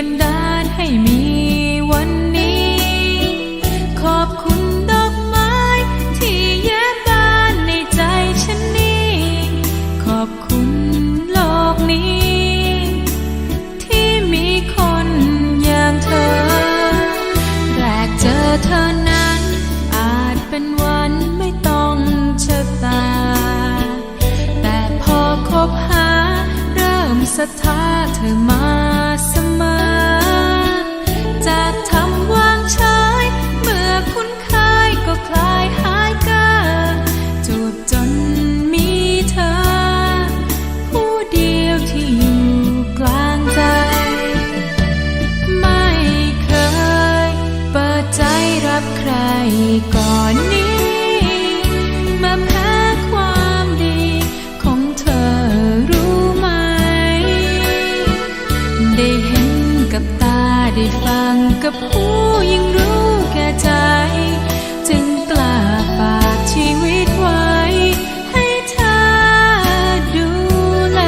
บันดาลให้มีวันนี้ ขอบคุณดอกไม้ที่แย้มบานในใจฉันนี้ ขอบคุณโลกนี้ ที่มีคนอย่างเธอ แรกเจอเธอนั้น อาจเป็นวันไม่ต้องชะตา แต่พอคบหา เริ่มศรัทธาเธอมา กับตาได้ฟังกับหูยิ่งรู้แก่ใจ จึงกล้าฝากชีวิตไว้ ให้เธอดูแล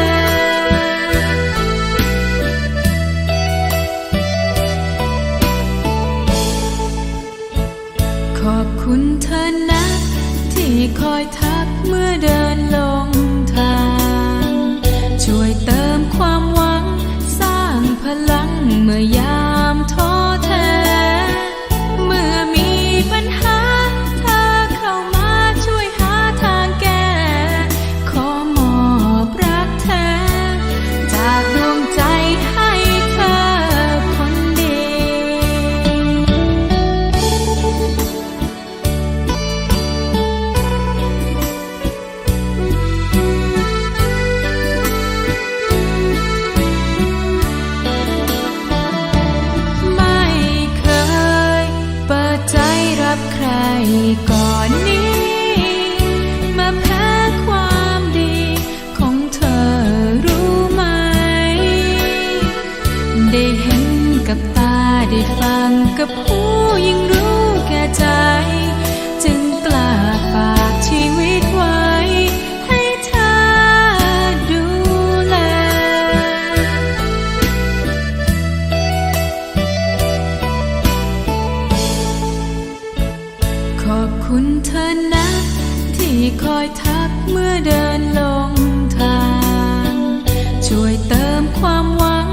ขอบคุณเธอนะ ที่คอยทักเมื่อเดิน ได้เห็นกับตาได้ฟังกับหูยิ่งรู้แก่ใจ จึงกล้าฝากชีวิตไว้ ให้เธอดูแล ขอบคุณเธอนะ ที่คอยทักเมื่อเดินลงทาง ช่วยเติมความหวัง